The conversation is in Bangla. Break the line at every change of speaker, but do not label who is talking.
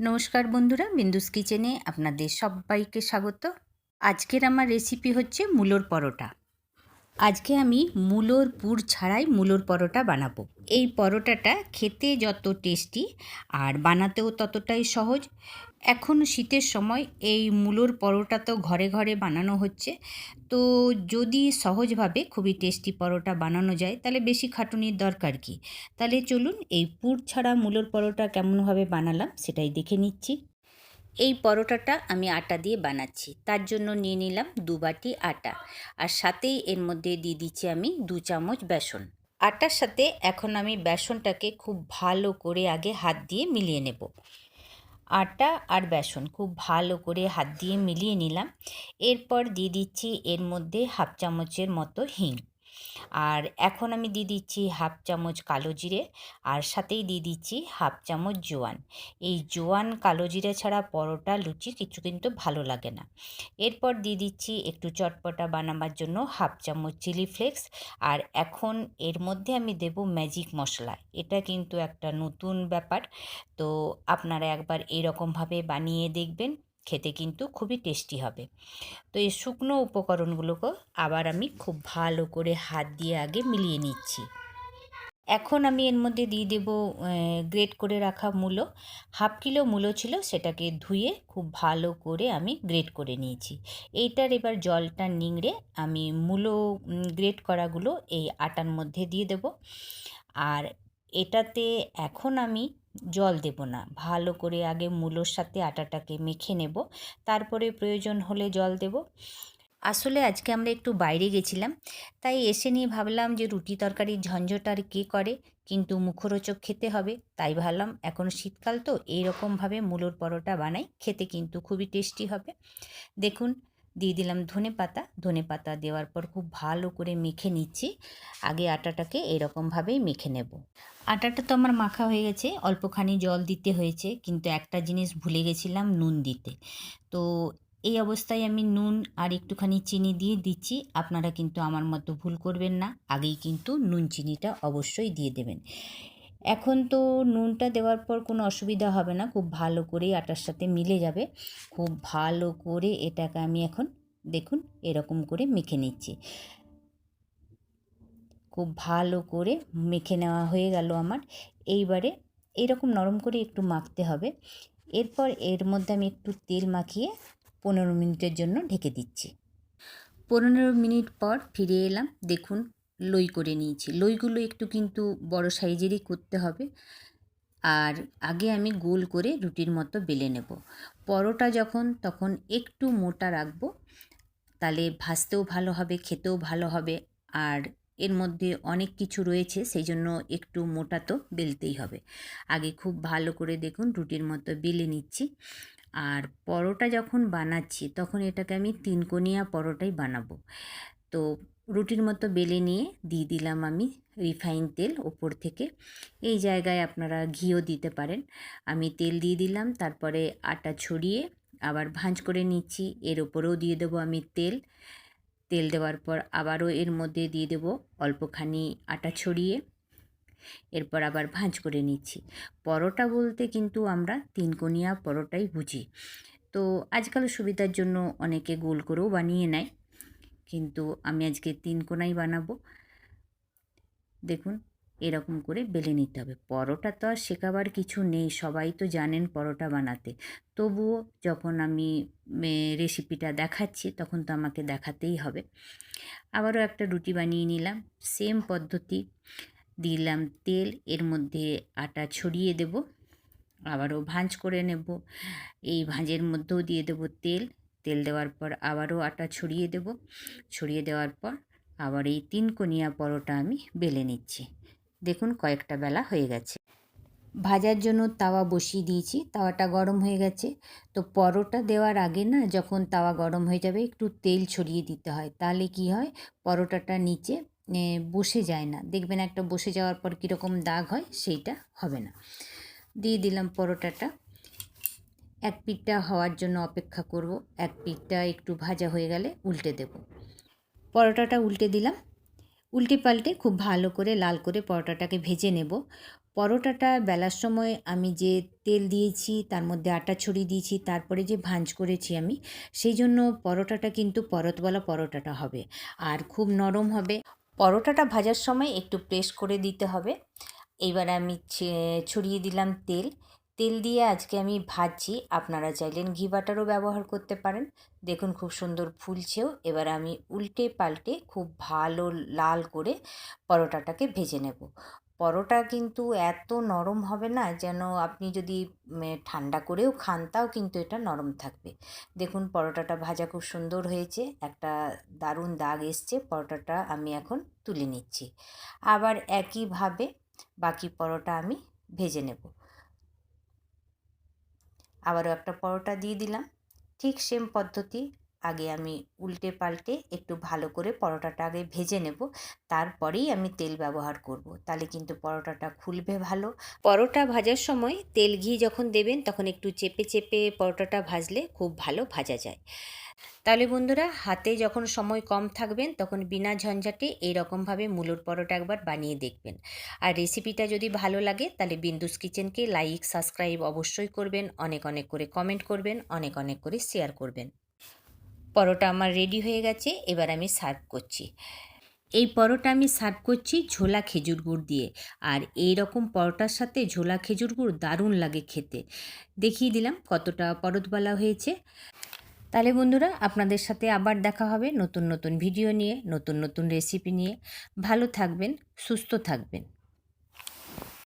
নমস্কার বন্ধুরা, বিন্দুস কিচেনে আপনাদের সবাইকে স্বাগত। আজকের আমার রেসিপি হচ্ছে মূলোর পরোটা। আজকে আমি মূলোর পুর ছাড়াই মূলোর পরোটা বানাবো। এই পরোটাটা খেতে যত টেস্টি আর বানাতেও ততটাই সহজ। এখন শীতের সময় এই মূলোর পরোটা তো ঘরে ঘরে বানানো হচ্ছে। তো যদি সহজভাবে খুবই টেস্টি পরোটা বানানো যায়, তাহলে বেশি খাটুনির দরকার কি? তাহলে চলুন এই পুর ছাড়া মূলোর পরোটা কেমনভাবে বানালাম সেটাই দেখে নিচ্ছি। এই পরোটাটা আমি আটা দিয়ে বানাচ্ছি। তার জন্য নিয়ে নিলাম দু বাটি আটা। আর সাথেই এর মধ্যে দিয়ে দিচ্ছি আমি দু চামচ বেসন। আটার সাথে এখন আমি বেসনটাকে খুব ভালো করে আগে হাত দিয়ে মিলিয়ে নেব। আটা আর বেসন খুব ভালো করে হাত দিয়ে মিলিয়ে নিলাম। এরপর দিয়ে দিচ্ছি এর মধ্যে হাফ চামচের মতো হিং। আর এখন আমি দিয়ে দিচ্ছি হাফ চামচ কালো জিরে, আর সাথেই দিয়ে দিচ্ছি হাফ চামচ জোয়ান। এই জোয়ান কালো জিরে ছাড়া পরোটা, লুচি কিছু কিন্তু ভালো লাগে না। এরপর দিয়ে দিচ্ছি একটু চটপটা বানাবার জন্য হাফ চামচ চিলি ফ্লেক্স, আর এখন এর মধ্যে আমি দেব ম্যাজিক মশলা। এটা কিন্তু একটা নতুন ব্যাপার। তো আপনারা একবার এরকমভাবে বানিয়ে দেখবেন। খেতে কিন্তু খুবই টেস্টি হবে। তো এই শুকনো উপকরণগুলোকে আবার আমি খুব ভালো করে হাত দিয়ে আগে মিলিয়ে নিচ্ছি। এখন আমি এর মধ্যে দিয়ে দেব গ্রেট করে রাখা মূলো। হাফ কিলো মূলো ছিল, সেটাকে ধুয়ে খুব ভালো করে আমি গ্রেট করে নিয়েছি। এইটার এবার জলটা নিংড়ে আমি মূলো গ্রেট করাগুলো এই আটার মধ্যে দিয়ে দেব। আর এটাতে এখন আমি জল দেব না। ভালো করে আগে মূলোর সাথে আটাটাকে মেখে নেব। তারপরে প্রয়োজন হলে জল দেব। আসলে আজকে আমরা একটু বাইরে গেছিলাম। তাই এসে নিয়ে ভাবলাম যে রুটি তরকারির ঝঞ্ঝট আর কে করে? কিন্তু মুখরোচক খেতে হবে। তাই ভাবলাম, এখন শীতকাল তো, এইরকমভাবে মূলোর পরোটা বানাই। খেতে কিন্তু খুবই টেস্টি হবে। দেখুন দিয়ে দিলাম ধনে পাতা। ধনে পাতা দেওয়ার পর খুব ভালো করে মেখে নিচ্ছি। আগে আটাটাকে এরকমভাবেই মেখে নেব। আটাটা তো আমার মাখা হয়ে গেছে, অল্পখানি জল দিতে হয়েছে, কিন্তু একটা জিনিস ভুলে গেছিলাম, নুন দিতে। তো এই অবস্থায় আমি নুন আর একটুখানি চিনি দিয়ে দিচ্ছি। আপনারা কিন্তু আমার মতো ভুল করবেন না, আগেই কিন্তু নুন চিনিটা অবশ্যই দিয়ে দেবেন। এখন তো নুনটা দেওয়ার পর কোনো অসুবিধা হবে না, খুব ভালো করে আটার সাথে মিলে যাবে। খুব ভালো করে এটাকে আমি এখন দেখুন এরকম করে মেখে নিচ্ছি। খুব ভালো করে মেখে নেওয়া হয়ে গেল আমার। এইবারে এইরকম নরম করে একটু মাখতে হবে। এরপর এর মধ্যে আমি একটু তেল মাখিয়ে পনেরো মিনিটের জন্য ঢেকে দিচ্ছি। পনেরো মিনিট পর ফিরে এলাম। দেখুন লই করে নিয়েছি। লইগুলো একটু কিন্তু বড় সাইজেরই করতে হবে। আর আগে আমি গোল করে রুটির মতো বেলে নেব। পরোটা যখন, তখন একটু মোটা রাখব। তাহলে ভাজতেও ভালো হবে, খেতেও ভালো হবে। আর এর মধ্যে অনেক কিছু রয়েছে সেই জন্য একটু মোটা তো বেলতেই হবে। আগে খুব ভালো করে দেখুন, রুটির মতো বেলে নিচ্ছি। আর পরোটা যখন বানাচ্ছি, তখন এটাকে আমি তিনকোনিয়া পরোটাই বানাবো। তো রুটির মতো বেলে নিয়ে দিয়ে দিলাম আমি রিফাইন তেল ওপর থেকে। এই জায়গায় আপনারা ঘিও দিতে পারেন। আমি তেল দিয়ে দিলাম, তারপরে আটা ছড়িয়ে আবার ভাঁজ করে নিচ্ছি। এর ওপরেও দিয়ে দেবো আমি তেল। তেল দেওয়ার পর আবারও এর মধ্যে দিয়ে দেবো অল্পখানি আটা ছড়িয়ে। এরপর আবার ভাঁজ করে নিচ্ছি। পরোটা বলতে কিন্তু আমরা তিনকোনিয়া পরোটাই বুঝি। তো আজকাল সুবিধার জন্য অনেকে গোল করেও বানিয়ে নেয়। কিন্তু আমি আজকে তিন কোনাই বানাবো। দেখুন, এরকম করে বেলে নিতে হবে। পরোটা তো আর শেখাবার কিছু নেই, সবাই তো জানেন পরোটা বানাতে। তবুও যখন আমি রেসিপিটা দেখাচ্ছি, তখন তো আমাকে দেখাতেই হবে। আবারও একটা রুটি বানিয়ে নিলাম। সেম পদ্ধতি, দিলাম তেল, এর মধ্যে আটা ছড়িয়ে দেব। আবারও ভাঁজ করে নেব। এই ভাঁজের মধ্যেও দিয়ে দেব তেল। তেল দেওয়ার পর আবারও আটা ছড়িয়ে দেব। ছড়িয়ে দেওয়ার পর আবার এই তিন কোনিয়া পরোটা আমি বেলে নিচ্ছি। দেখুন কয়েকটা বেলা হয়ে গেছে। ভাজার জন্য তাওয়া বসিয়ে দিয়েছি, তাওয়াটা গরম হয়ে গেছে। তো পরোটা দেওয়ার আগে না যখন তাওয়া গরম হয়ে যাবে একটু তেল ছড়িয়ে দিতে হয়, তাহলে কি হয়? পরোটাটা নিচে বসে যায় না। দেখবেন একটা বসে যাওয়ার পর কীরকম দাগ হয়, সেইটা হবে না। দিয়ে দিলাম পরোটাটা। এক পিঠটা হওয়ার জন্য অপেক্ষা করব। এক পিঠটা একটু ভাজা হয়ে গেলে উল্টে দেব। পরোটাটা উল্টে দিলাম। উল্টে পাল্টে খুব ভালো করে লাল করে পরোটাটাকে ভেজে নেব। পরোটাটা বেলার সময় আমি যে তেল দিয়েছি, তার মধ্যে আটা ছড়িয়ে দিয়েছি, তারপরে যে ভাঁজ করেছি আমি, সেই জন্য পরোটাটা কিন্তু পরতওয়ালা পরোটাটা হবে আর খুব নরম হবে। পরোটাটা ভাজার সময় একটু প্রেস করে দিতে হবে। এবার আমি ছড়িয়ে দিলাম তেল। তেল দিয়ে আজকে আমি ভাজছি। আপনারা চাইলেন ঘি বাটারও ব্যবহার করতে পারেন। দেখুন খুব সুন্দর ফুলছেও। এবার আমি উল্টে পাল্টে খুব ভালো লাল করে পরোটাটাকে ভেজে নেব। পরোটা কিন্তু এত নরম হবে না যেন আপনি যদি ঠান্ডা করেও খান তাও কিন্তু এটা নরম থাকবে। দেখুন পরোটাটা ভাজা খুব সুন্দর হয়েছে। একটা দারুণ দাগ এসছে। পরোটাটা আমি এখন তুলে নিচ্ছি। আবার একইভাবে বাকি পরোটা আমি ভেজে নেব। আবারও একটা পরোটা দিয়ে দিলাম। ঠিক সেম পদ্ধতি আগে আমি উল্টে পাল্টে একটু ভালো করে পরোটাটা আগে ভেজে নেব। তারপরেই আমি তেল ব্যবহার করব। তাহলে কিন্তু পরোটাটা খুলবে ভালো। পরোটা ভাজার সময় তেল ঘি যখন দেবেন, তখন একটু চেপে চেপে পরোটাটা ভাজলে খুব ভালো ভাজা যায়। তাহলে বন্ধুরা, হাতে যখন সময় কম থাকবেন, তখন বিনা ঝঞ্ঝাটে এইরকমভাবে মূলোর পরোটা একবার বানিয়ে দেখবেন। আর রেসিপিটা যদি ভালো লাগে, তাহলে বিন্দুস কিচেনকে লাইক, সাবস্ক্রাইব অবশ্যই করবেন। অনেক অনেক করে কমেন্ট করবেন, অনেক অনেক করে শেয়ার করবেন। পরোটা আমার রেডি হয়ে গেছে, এবার আমি সার্ভ করছি। এই পরোটা আমি সার্ভ করছি ঝোলা খেজুর গুড় দিয়ে। আর এই রকম পরোটার সাথে ঝোলা খেজুর গুড় দারুণ লাগে খেতে। দেখিয়ে দিলাম কতটা পরতবালা হয়েছে। তাহলে বন্ধুরা, আপনাদের সাথে আবার দেখা হবে নতুন নতুন ভিডিও নিয়ে, নতুন নতুন রেসিপি নিয়ে। ভালো থাকবেন, সুস্থ থাকবেন।